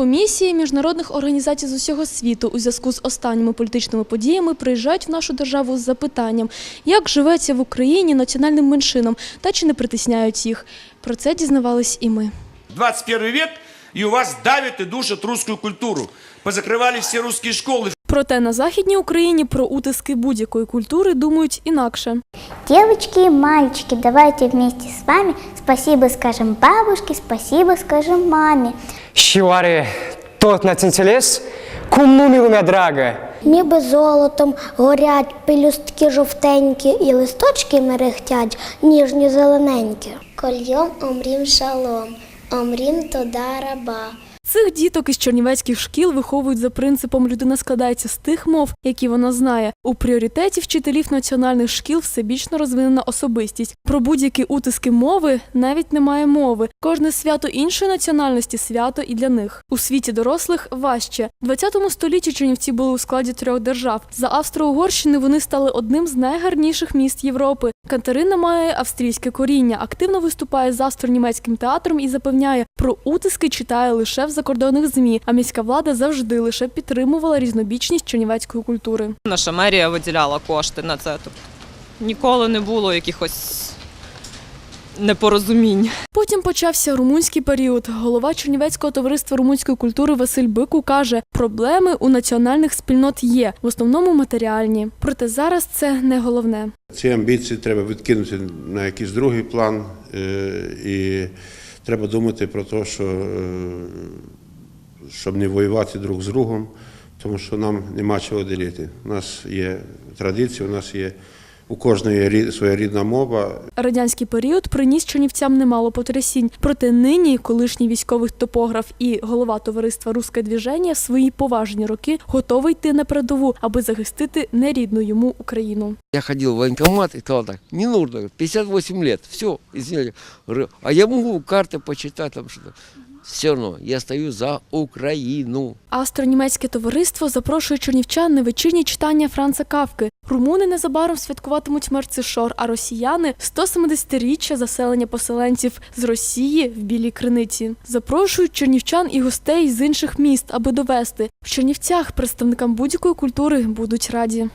Комісії міжнародних організацій з усього світу у зв'язку з останніми політичними подіями приїжджають в нашу державу з запитанням, як живеться в Україні національним меншинам та чи не притисняють їх. Про це дізнавались і ми. 21 век, і у вас давят душать душат русскую культуру. Позакривали всі русські школы. Проте на західній Україні про утиски будь-якої культури думають інакше. Девочки и мальчики, давайте вместе с вами спасибо скажем бабушке, спасибо скажем маме. Щуари, тот на цінцелес, кумну мілумя драга. Ніби золотом горять пелюстки жовтенькі і листочки мерехтять, ніжні зелененькі. Кольйом омрім шалом, омрім тода раба. Цих діток із чернівецьких шкіл виховують за принципом людина складається з тих мов, які вона знає. У пріоритеті вчителів національних шкіл всебічно розвинена особистість. Про будь-які утиски мови навіть немає мови. Кожне свято іншої національності свято і для них. У світі дорослих важче. У 20 столітті Чернівці були у складі трьох держав. За Австро-Угорщини вони стали одним з найгарніших міст Європи. Катерина має австрійське коріння, активно виступає з австро-німецьким театром і запевняє, про утиски читає лише в закордонних змі. А міська влада завжди лише підтримувала різнобічність чернівецької культури. Наша мерія виділяла кошти на це. Тобто ніколи не було якихось непорозумінь. Потім почався румунський період. Голова Чернівецького товариства румунської культури Василь Бику каже, проблеми у національних спільнот є, в основному матеріальні. Проте зараз це не головне. Ці амбіції треба відкинути на якийсь другий план, е, і треба думати про те, що е, щоб не воювати друг з другом, тому що нам нема чого ділити. У нас є традиції, у нас є у кожної рі- своя рідна мова, Радянський період приніс чернівцям немало потрясінь. Проте нині колишній військовий топограф і голова товариства Русське двіження свої поважні роки готовий йти на передову, аби захистити нерідну йому Україну. Я ходил в военкомат и сказал так, не нужно, 58 лет, все, извините. А я могу карты почитать, там что-то. Все равно я стою за Украину. Австро-німецьке товариство запрошує чернівчан на вечірні читання Франца Кавки. Румуни незабаром святкуватимуть Мерцешор, а росіяни 170-річчя заселення поселенців з Росії в Білій Криниці. Запрошують чернівчан і гостей з інших міст, аби довести в Чернівцях представникам будь-якої культури будуть раді.